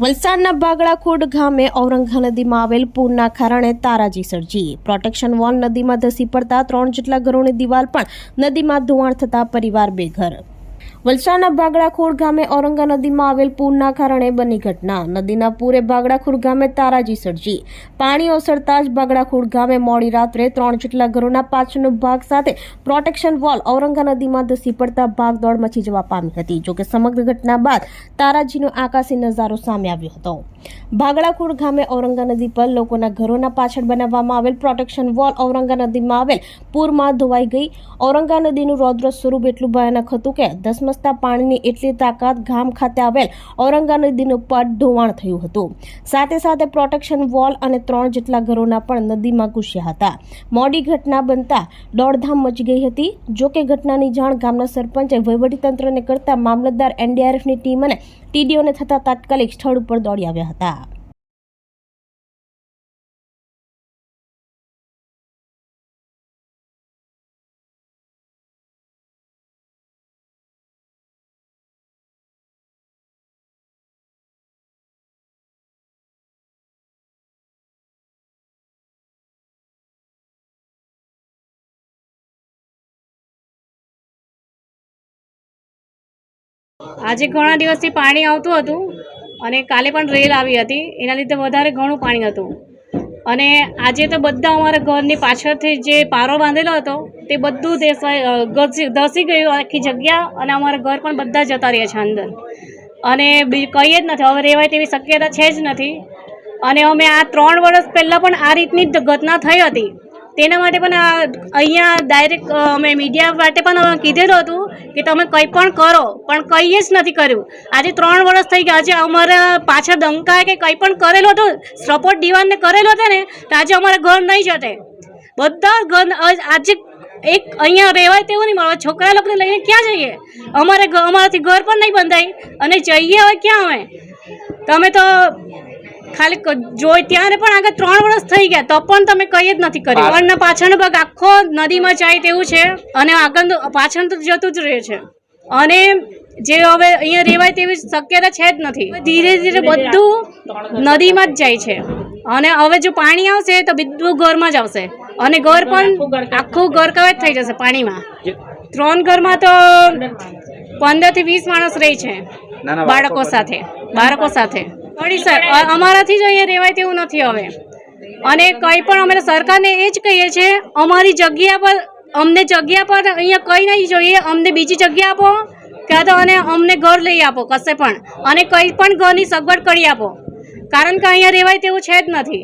વલસાડના બાગડાખોડ ગામે ઔરંગા નદીમાં આવેલ પૂરના કારણે તારાજી સર્જી. પ્રોટેક્શન વોલ નદીમાં ધસી પડતા ત્રણ જેટલા ઘરોની દિવાલ પણ નદીમાં ધોવાણ થતા પરિવાર બેઘર. વલસાડના ભાગડાખોડ ગામે ઔરંગા નદીમાં આવેલ પૂરના કારણે બની ઘટના. નદીના પૂરે ભાગડાખોડ ગામે તારાજી સર્જી. પાણી ઓસરતા જ ભાગડાખોડ ગામે મોડી રાત્રે ત્રણ જેટલા ઘરોના પાછળનો ભાગ સાથે પ્રોટેક્શન વોલ ઔરંગા નદીમાં ધસી પડતા ભાગદોડ મચી જવા પામી હતી, જોકે સમગ્ર ઘટના બાદ તારાજીનો આકાશી નજારો સામે આવ્યો હતો. ભાગડાખોડ ગામે ઔરંગા નદી પર લોકોના ઘરોના પાછળ બનાવવામાં આવેલ પ્રોટેક્શન વોલ ઔરંગા નદીમાં આવેલ પૂરમાં ધોવાઈ ગઈ. ઔરંગા નદીનું રૌદ્ર સ્વરૂપ એટલું ભયાનક હતું કે ધસમસતા પાણીની એટલી તાકાત ગામ ખાતે આવેલ ઔરંગા નદીનું પટ ધોવાણ થયું હતું. સાથે સાથે પ્રોટેક્શન વોલ અને ત્રણ જેટલા ઘરોના પણ નદીમાં ઘૂસ્યા હતા. મોડી ઘટના બનતા દોડધામ મચી ગઈ હતી. જો કે ઘટનાની જાણ ગામના સરપંચે વહીવટીતંત્રને કરતા મામલતદાર એનડીઆરએફની ટીમ અને ટીડીઓને થતા તાત્કાલિક સ્થળ ઉપર દોડી આવ્યા હતા. આજે ઘણા દિવસથી પાણી આવતું હતું અને કાલે પણ રેલ આવી હતી. એના લીધે વધારે ઘણું પાણી હતું. અને આજે તો બધા અમારા ઘરની પાછળથી જે પારો બાંધેલો હતો, તે બધું દેસાઈ ધસી ગયું આખી જગ્યા અને અમારા ઘર પણ બધા જતા રહ્યા છે અંદર. અને કહીએ જ નથી, હવે રહેવાય તેવી શક્યતા છે જ નથી. અને અમે આ ત્રણ વર્ષ પહેલાં પણ આ રીતની જ ઘટના થઈ હતી. તેના માટે પણ અહીંયા ડાયરેક્ટ અમે મીડિયા માટે પણ કીધેલું હતું કે તમે કંઈ પણ કરો, પણ કંઈ જ નથી કર્યું. આજે ત્રણ વર્ષ થઈ ગયા, આજે અમારા પાછા દંકાએ કે કંઈ પણ કરેલું હતું સપોર્ટ દિવાનને કરેલું હતું ને, તો આજે અમારા ઘર નહીં જતે. બધા ઘર, આજે એક અહીંયા રહેવાય તેવું નહીં મળે છોકરા લોકોને લઈને ક્યાં જઈએ? અમારે અમારાથી ઘર પણ નહીં બંધાય, અને જઈએ હવે ક્યાં અમે તમે તો ખાલી જોઈ ત્યારે પણ આગળ ત્રણ વર્ષ થઈ ગયા તો પણ તમે કંઈ જ નથી કર્યું. પણ પાછળનો ભાગ આખો નદીમાં જાય તેવું છે અને આગળ પાછળ તો જતું જ રહે છે. અને જે હવે અહીંયા રહેવાય તેવી શક્યતા છે જ નથી. ધીરે ધીરે બધું નદીમાં જ જાય છે. અને હવે જો પાણી આવશે તો બધું ઘરમાં જ આવશે. અને ઘર પણ આખું ઘર કવચ થઈ જશે પાણીમાં. ત્રણ ઘરમાં તો પંદરથી વીસ માણસ રહે છે બાળકો સાથે. બાળકો સાથે. થોડી સર અમારાથી જ અહીંયા રહેવાય તેવું નથી હવે. અને કંઈ પણ અમે સરકારને એ જ કહીએ છીએ, અમારી જગ્યા પર, અમને જગ્યા પર અહીંયા કંઈ નહીં જોઈએ, અમને બીજી જગ્યા આપો, ક્યાં તો અને અમને ઘર લઈ આપો, કશે પણ. અને કંઈ પણ ઘરની સગવડ કરી આપો. કારણ કે અહીંયા રહેવાય તેવું છે જ નથી.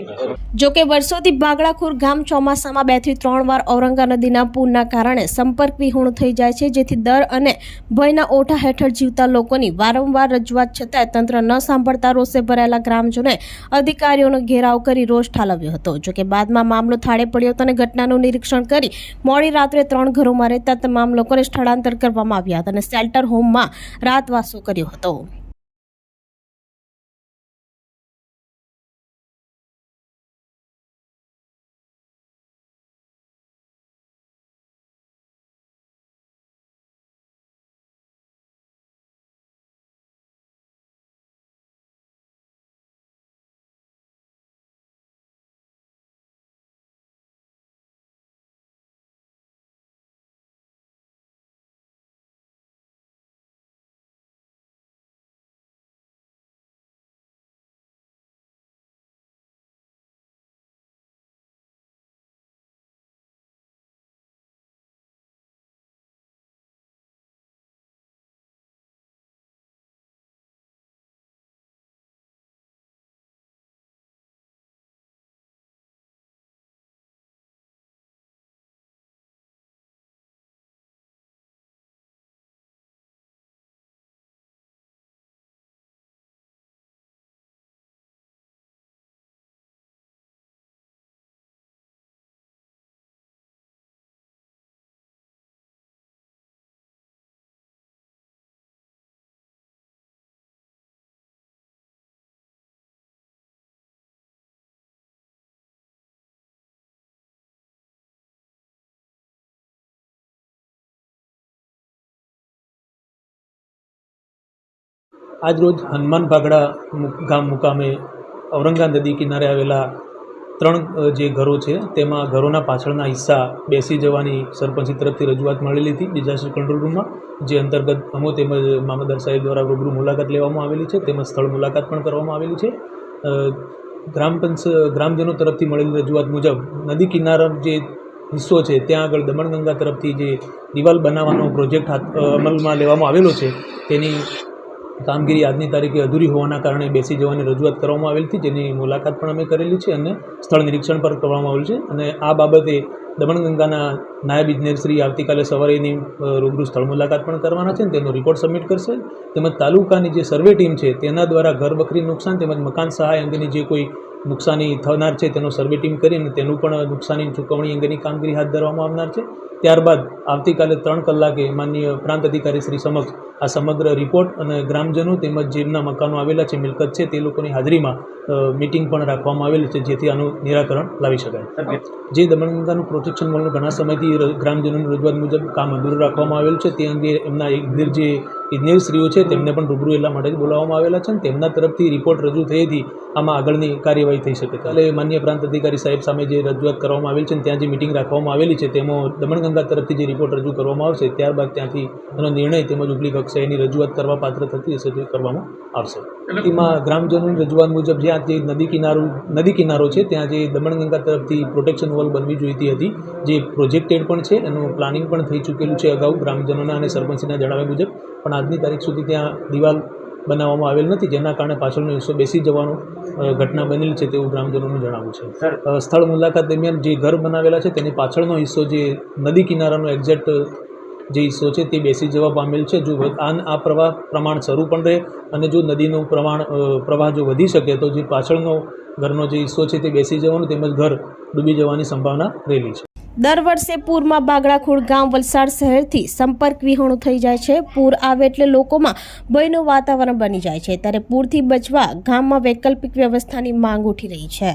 જો કે વર્ષોથી ભાગડાખુર ગામ ચોમાસામાં બેથી ત્રણ વાર ઔરંગા નદીના પૂરના કારણે સંપર્ક વિહોણું થઈ જાય છે, જેથી દર અને ભયના ઓઠા હેઠળ જીવતા લોકોની વારંવાર રજૂઆત છતાંય તંત્ર ન સાંભળતા રોષે ભરાયેલા ગ્રામજનોએ અધિકારીઓનો ઘેરાવ કરી રોષ ઠાલવ્યો હતો. જો કે બાદમાં મામલો થાળે પડ્યો હતો અને ઘટનાનું નિરીક્ષણ કરી મોડી રાત્રે ત્રણ ઘરોમાં રહેતા તમામ લોકોને સ્થળાંતર કરવામાં આવ્યા હતા અને શેલ્ટર હોમમાં રાતવાસો કર્યો હતો. આજરોજ હનુમાન ભાગડા ગામ મુકામે ઔરંગા નદી કિનારે આવેલા ત્રણ જે ઘરો છે, તેમાં ઘરોના પાછળના હિસ્સા બેસી જવાની સરપંચી તરફથી રજૂઆત મળેલી હતી ડિઝાસ્ટર કંટ્રોલ રૂમમાં જે અંતર્ગત અમો તેમજ મામલદાર સાહેબ દ્વારા રૂબરૂ મુલાકાત લેવામાં આવેલી છે. તેમજ સ્થળ મુલાકાત પણ કરવામાં આવેલી છે. ગ્રામ પંચ, ગ્રામજનો તરફથી મળેલી રજૂઆત મુજબ, નદી કિનારા જે હિસ્સો છે, ત્યાં આગળ દમણગંગા તરફથી જે દિવાલ બનાવવાનો પ્રોજેક્ટ હાથ અમલમાં લેવામાં આવેલો છે, તેની કામગીરી આજની તારીખે અધૂરી હોવાના કારણે બેસી જવાની રજૂઆત કરવામાં આવેલી હતી, જેની મુલાકાત પણ અમે કરેલી છે અને સ્થળ નિરીક્ષણ પણ કરવામાં આવેલું છે. અને આ બાબતે દમણગંગાના નાયબ ઇજનેરશ્રી આવતીકાલે સવારે એની રૂબરૂ સ્થળ મુલાકાત પણ કરવાના છે તેનો રિપોર્ટ સબમિટ કરશે. તેમજ તાલુકાની જે સર્વે ટીમ છે, તેના દ્વારા ઘર બકરી નુકસાન તેમજ મકાન સહાય અંગેની જે કોઈ નુકસાની થનાર છે તેનો સર્વે ટીમ કરીને તેનું પણ નુકસાની ચૂકવણી અંગેની કામગીરી હાથ ધરવામાં આવનાર છે. ત્યારબાદ આવતીકાલે ત્રણ કલાકે માનનીય પ્રાંત અધિકારી શ્રી સમક્ષ આ સમગ્ર રિપોર્ટ અને ગ્રામજનો તેમજ જેમના મકાનો આવેલા છે, મિલકત છે તે લોકોની હાજરીમાં મિટિંગ પણ રાખવામાં આવેલી છે, જેથી આનું નિરાકરણ લાવી શકાય. જે દમણગંગાનું પ્રોટેક્શન વોલનું ઘણા સમયથી ગ્રામજનોની રજૂઆત મુજબ કામ અધૂરું રાખવામાં આવેલું છે. તે અંગે એમના એક જે ઇજનેરશ્રીઓ છે, તેમને પણ રૂબરૂ એટલા માટે બોલાવવામાં આવેલા છે અને તેમના તરફથી રિપોર્ટ રજૂ થયેથી આમાં આગળની કાર્યવાહી થઈ શકે એટલે માન્ય પ્રાંત અધિકારી સાહેબ સામે જે રજૂઆત કરવામાં આવેલી છે ત્યાં જે મિટિંગ રાખવામાં આવેલી છે, તેમાં દમણગંગા તરફથી જે રિપોર્ટ રજૂ કરવામાં આવશે, ત્યારબાદ ત્યાંથી એનો નિર્ણય તેમજ ઉપલી કક્ષાએની રજૂઆત કરવા પાત્ર થતી હશે તે કરવામાં આવશે. એમાં ગ્રામજનોની રજૂઆત મુજબ જ્યાં જે નદી કિનારો નદી કિનારો છે ત્યાં જે દમણગંગા તરફથી પ્રોટેક્શન વોલ બનવી જોઈતી હતી જે પ્રોજેક્ટેડ પણ છે એનું પ્લાનિંગ પણ થઈ ચૂકેલું છે અગાઉ ગ્રામજનોના અને સરપંચના જણાવ્યા મુજબ. પણ આજની તારીખ સુધી ત્યાં દિવાલ બનાવવામાં આવેલ નથી જેના કારણે પાછળનો હિસ્સો બેસી જવાનો ઘટના બનેલી છે તેવું ગ્રામજનોનું જણાવવું છે. સ્થળ મુલાકાત દરમિયાન જે ઘર બનાવેલા છે તેની પાછળનો હિસ્સો જે નદી કિનારાનો એક્ઝેક્ટ જે હિસ્સો છે તે બેસી જવા પામેલ છે. જો આન આ પ્રવાહ પ્રમાણ શરૂ પણ રહે અને જો નદીનું પ્રમાણ પ્રવાહ જો વધી શકે તો જે પાછળનો ઘરનો જે હિસ્સો છે તે બેસી જવાનો તેમજ ઘર ડૂબી જવાની સંભાવના રહેલી છે. દર વર્ષે પૂરમાં બાગડાખોડ ગામ વલસાડ શહેરથી સંપર્ક વિહોણું થઈ જાય છે. પૂર આવે એટલે લોકોમાં ભયનું વાતાવરણ બની જાય છે. ત્યારે પૂરથી બચવા ગામમાં વૈકલ્પિક વ્યવસ્થાની માંગ ઉઠી રહી છે.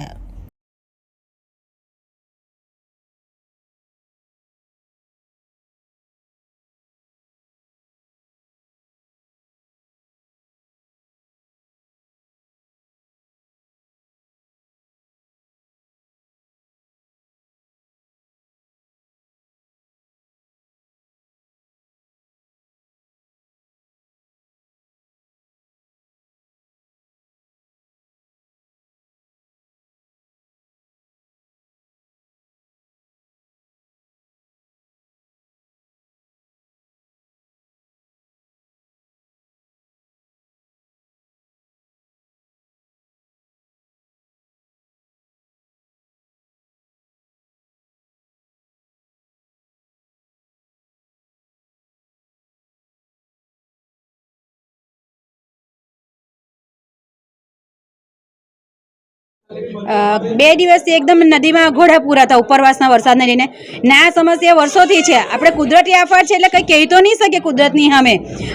બે દિવસથી એકદમ નદીમાં ઘોડા પૂરા હતા ઉપરવાસના વરસાદને લઈને. ને સમસ્યા વર્ષોથી છે. આપણે કુદરતી આફત છે એટલે કંઈ કહી તો નહીં શકીએ કુદરતની સામે.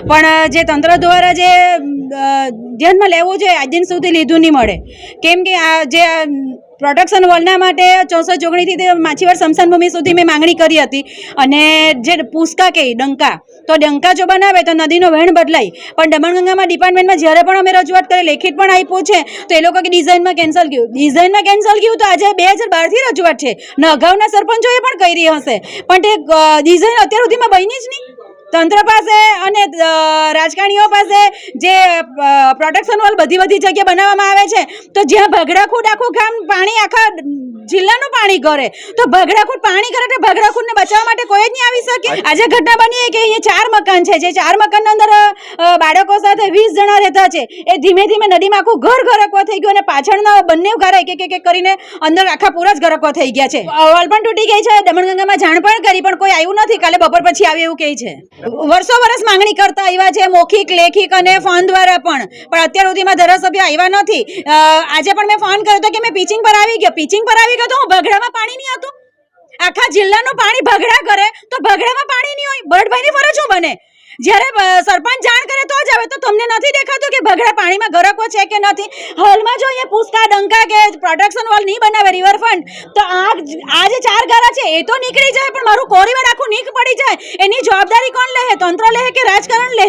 પણ જે તંત્ર દ્વારા જે ધ્યાનમાં લેવું જોઈએ, આજ દિન સુધી લીધું નહીં મળે. કેમ કે આ જે પ્રોટેક્શન વોલના માટે ચોસઠ જોગણીથી માછીવાર સ્મશાન ભૂમિ સુધી મેં માંગણી કરી હતી. અને જે પૂસકા કહે ડંકા, તો ડંકા જો બનાવે તો નદીનો વહેણ બદલાય. પણ દમણગંગામાં ડિપાર્ટમેન્ટમાં જ્યારે પણ અમે રજૂઆત કરી, લેખિત પણ આપ્યું છે, તો એ લોકો કે ડિઝાઇનમાં કેન્સલ ગયું. ડિઝાઇનમાં કેન્સલ ગયું તો આજે બે હજાર બારથી રજૂઆત છે. ને અગાઉના સરપંચોએ પણ કરી હશે. પણ તે ડિઝાઇન અત્યાર સુધીમાં બની જ નહીં. તંત્ર પાસે અને રાજકારણીઓ પાસે જે પ્રોટેક્શન વોલ બધી બધી જગ્યાએ બનાવવામાં આવે છે, તો જ્યાં ભગડાખૂટ આખું ગામ પાણી આખા જિલ્લાનું પાણી કરે તો ભગડાખૂટ પાણી કરે તો ભગડાખૂટને બચાવવા માટે કોઈ જ નહીં આવી શકે. આજે ઘટના બની કે અહીંયા ચાર મકાન છે. જે ચાર મકાનના અંદર બાળકો સાથે વીસ જણા રહેતા છે. એ ધીમે ધીમે નદીમાં આખું ઘર ઘરકવા થઈ ગયું અને પાછળના બંને ઘર એક એક એક કરીને અંદર આખા પૂરા જ ઘરકવા થઈ ગયા છે. વોલ પણ તૂટી ગઈ છે. દમણગંગામાં જાણ પણ કરી પણ કોઈ આવ્યું નથી. કાલે બપોર પછી આવે એવું કહે છે. વર્ષો વર્ષ માંગણી કરતા આવ્યા છે. મૌખિક લેખિક અને ફોન દ્વારા પણ. પણ અત્યાર સુધીમાં ધારાસભ્ય આવ્યા નથી. આજે પણ મેં ફોન કર્યો હતો કે મેં પિચિંગ પર આવી ગયો. પિચિંગ પર આવી ગયો તો હું ભગડામાં પાણી નહીં આવતું? આખા જિલ્લાનું પાણી ભગડા કરે, તો ભગડામાં પાણી નહીં હોય? બળદભાઈની ફરજ શું બને? જ્યારે સરપંચ જાણ કરે તો જ આવે. તો તમને નથી દેખાતું કે ભગડા પાણીમાં ગરકો છે કે નથી? હાલમાં જો અહીંયા પૂછતા ડંકા કે પ્રોટેક્શન વોલ નહીં બનાવે, રિવરફ્રન્ટ, તો આ આ જે ચાર ગારા છે, એ તો નીકળી જાય, પણ મારું કોરીવાર આખું નીક પડી જાય. એની જવાબદારી કોણ લે તંત્ર લે કે રાજકારણ લે